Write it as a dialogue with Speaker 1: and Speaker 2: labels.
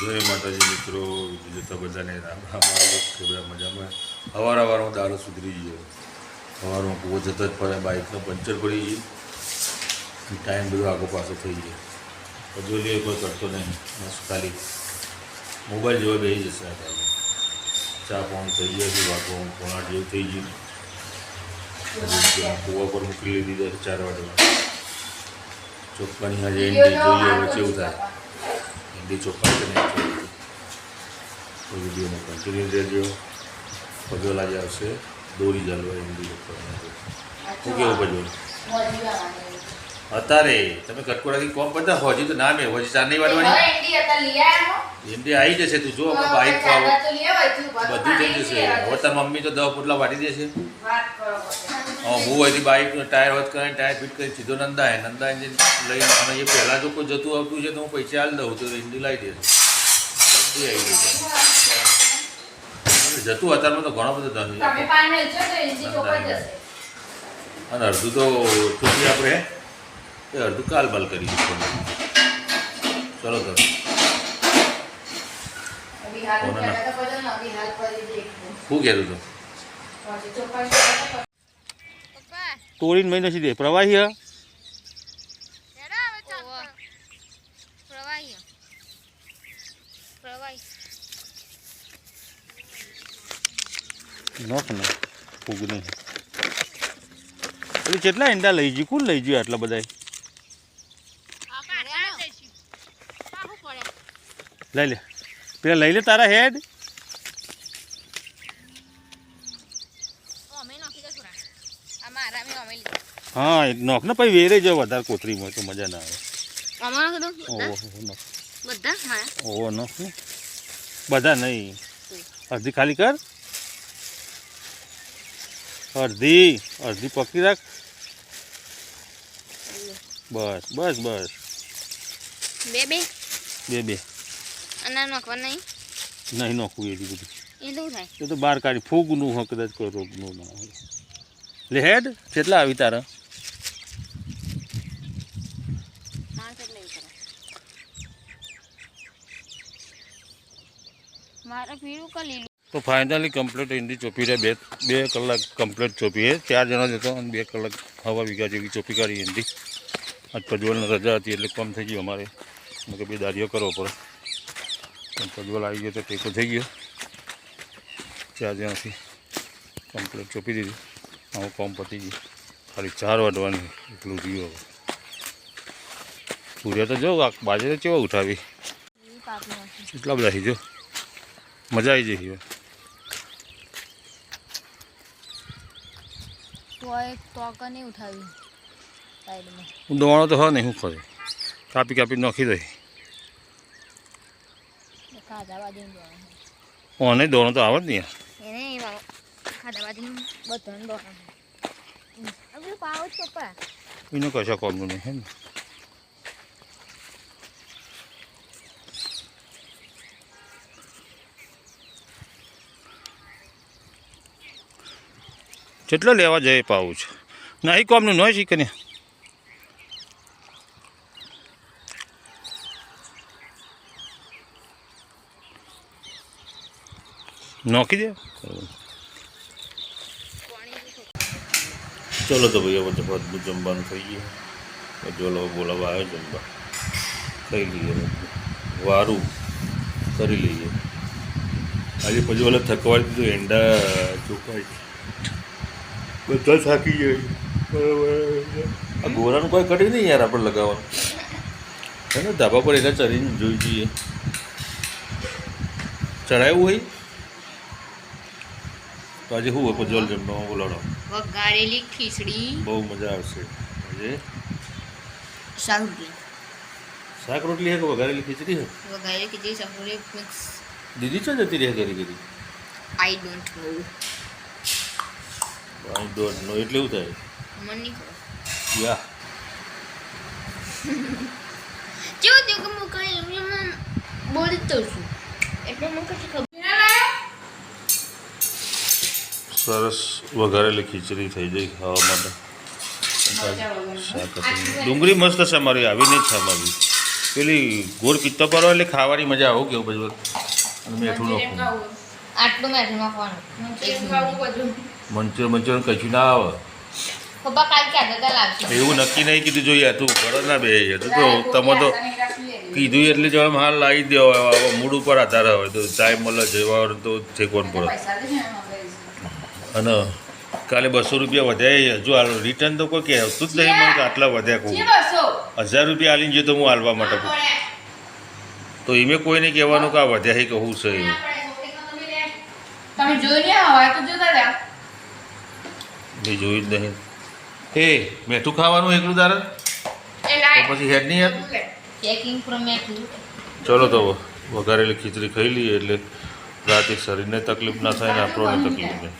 Speaker 1: જય માતાજી મિત્રો. જોતા બધાને રામ રામ કે બધા મજામાં. અવાર અવારમાં દારૂ સુધરી ગયો. સવારમાં કૂવો જતો જ પડે બાઇકનો પંચર પડી ગઈ ટાઈમ બધો આગો પાછો થઈ ગયો. પજોલી કોઈ કરતો નહીં. બસ ખાલી મોબાઈલ જેવા બેસી જશે આ ટાઈમે ચા પાણી થઈ ગયા છે વાગો પોણા જેવું થઈ ગયું. કૂવા પર મૂકી લીધી ચાર વાગે. ચોપ્પાની હાજે એન્ડી જોઈએ હવે કેવું થાય. તો વિડીયોમાં કન્ટિન્યુ રહેજો પગલ જે આવશે દોરી ચાલવા એમ શું કેવું પજોલ અત્યારે તમે કટકોડાથી કોમ કરતા હોજી તો ના મેં હોજી ચાર નહીં. વાળવાની હિન્દી આવી જશે તું જો બાઈક પાવો બધું થઈ જશે. હવે તાર મમ્મી તો દવા પોટલા વાટી દેશે. હા હું અહીંથી બાઈક ટાયર વધ કરીને ટાયર ફિટ કરી સીધો નંદા નંદા એન્જિન લઈને અને એ પહેલાં જો કોઈ જતું આવતું છે તો હું પૈસા આલી દઉં તો હિન્દી લાવી જલ્દી આવી જશે જતું અત્યારમાં તો ઘણો બધો ધન છે. અને અડધું તો છૂટી આપણે. એ અડધું કાલ બાલ કરી દીધું ચલો તો શું કહેતું હતું? તોડીને મેં નથી દે પ્રવાહી હા?
Speaker 2: પ્રવાહી પ્રવાહી.
Speaker 1: નોખ ને ફૂગ નહીં. એટલે કેટલા ઈંડા લઈ ગયું? કોણ લઈ ગયું આટલા બધા લઈ લે. પેલા લઈ લે તારા હેડ. હા નોખ. ને પછી વેરે જો વધારે કોતરીમાં તો મજા ના આવે. ઓહો નોખ.
Speaker 2: બધા?
Speaker 1: ને. નહીં. અડધી ખાલી કર. અડધી અડધી પકડી રાખ. બસ બસ બસ.
Speaker 2: બે બે?
Speaker 1: બે બે.
Speaker 2: અને નહીં?
Speaker 1: નહીં નોખવું એ બધું.
Speaker 2: એ
Speaker 1: એ તો બહાર કાઢી ફૂગનું હોય કદાચ કોઈ રોગનું ના હોય. લે હેડ કેટલા આવી તારા
Speaker 2: મારે કેટલા એવું કરો મારે પીળું કા લીલું
Speaker 1: તો ફાઇનલી કમ્પ્લીટ હિન્દી ચોપી રહ્યા બે બે કલાક કમ્પ્લીટ ચોપી છે ચાર જણા જતો અને બે કલાક હવા વીઘા જેવી ચોપી કાઢી હિન્દી આજ પ્રજ્વલને રજા હતી એટલે કમ થઈ ગયું અમારે મેં કે બે દાડીઓ કરવો પડે પણ પ્રજ્વલ આવી ગયો તો ટેકો થઈ ગયો ચાર જણાથી કમ્પ્લીટ ચોપી દીધી આવું કામ પતી ગયું. ખાલી ચાર વાટવાની એટલું રહ્યું હવે. સૂર્ય તો જો બાજરે કેવા ઉઠાવી? એટલા બધા જો. મજા આવી જઈ
Speaker 2: સાઈડમાં.
Speaker 1: દોણો તો હા નહીં શું ખરે કાપી કાપી નાખી દઈ. ઓને દોણો તો આવે જ નહીં.
Speaker 2: એને ખાધા બાજુ બધાને દોણા હવે પાવ જ પપ્પા
Speaker 1: એને કશા કોમનું નહીં, હે ને? કેટલો લેવા જાય છે. નહીં કોમનું નહીં શીખે ને. નોખી દે? ચલો તો ભાઈ, હવે તો બધું જમવાનું થઈ ગયું. પજોલો બોલાવા આવ્યો જમવા. ખાઈ લઈએ. વારું કરી લઈએ. આજે પછી ઓલા થકવાડી દીધું, એંડા ચોખાઈ. બધા થાકી જાય. આ ગોરાનું કોઈ કરી નહીં યાર આપણે લગાવવાનું. ધાબા પર એના ચડીને જોઈ જઈએ. ચડાવ્યું હોય? તો આજે શું હોય પજોલ જમવામાં બોલાડો
Speaker 2: વઘારેલી ખીચડી.
Speaker 1: બહુ મજા આવશે. આજે
Speaker 2: શાક રોટલી
Speaker 1: શાક રોટલી હે કે વઘારેલી ખીચડી હે?
Speaker 2: વઘારેલી ખીચડી શાક રોટલી મિક્સ.
Speaker 1: દીદી ચો જતી રહે ઘરે ઘરે?
Speaker 2: I don't know
Speaker 1: I don't know એટલે એવું થાય.
Speaker 2: મને નહીં ખબર.
Speaker 1: યા.
Speaker 2: જો જો કે હું કઈ એમ એમ બોલી જ દઉં છું. એટલે મને કશી ખબર
Speaker 1: સરસ વઘારેલી ખીચડી થઈ જાય ખાવા માટે. ડુંગળી મસ્ત છે મારી આવી નહીં છે મારી પેલી ગોળ પિત્તો પર એટલે ખાવાની મજા આવું કેવું બધું. અને મીઠું
Speaker 3: ખાવું.
Speaker 2: આટલું મેઠું નાખવાનું
Speaker 3: મંચુરિયન
Speaker 1: મંચુરિયન કશું ના આવે. એવું નક્કી નહીં કીધું જોઈએ તું ઘર ના બે તું તો તમે તો કીધું એટલે જો એમ હાલ લાવી દેવા મૂળ મૂડ ઉપર આધાર હોય તો ટાઈમ મળે જવા તો ઠેકવાનું પડે. અને કાલે બસો રૂપિયા વધ્યા હજુ હાલ રિટર્ન તો કોઈ કહેતું જ નહીં. મને કે આટલા વધ્યા કહું. હજાર રૂપિયા આલીને જો તો હું હાલવા માટે કહું. તો એમે કોઈને કહેવાનું કે આ વધ્યા કહું છે
Speaker 3: એમ.
Speaker 1: મેં જોયું જ નહીં. હે મેઠું ખાવાનું એકલું તારે? તો પછી હેડ નહીં યાર. ચલો તો વઘારેલી ખીચડી ખાઈ લઈએ એટલે રાતે શરીરને તકલીફ ના થાય ને આપણને તકલીફ નહીં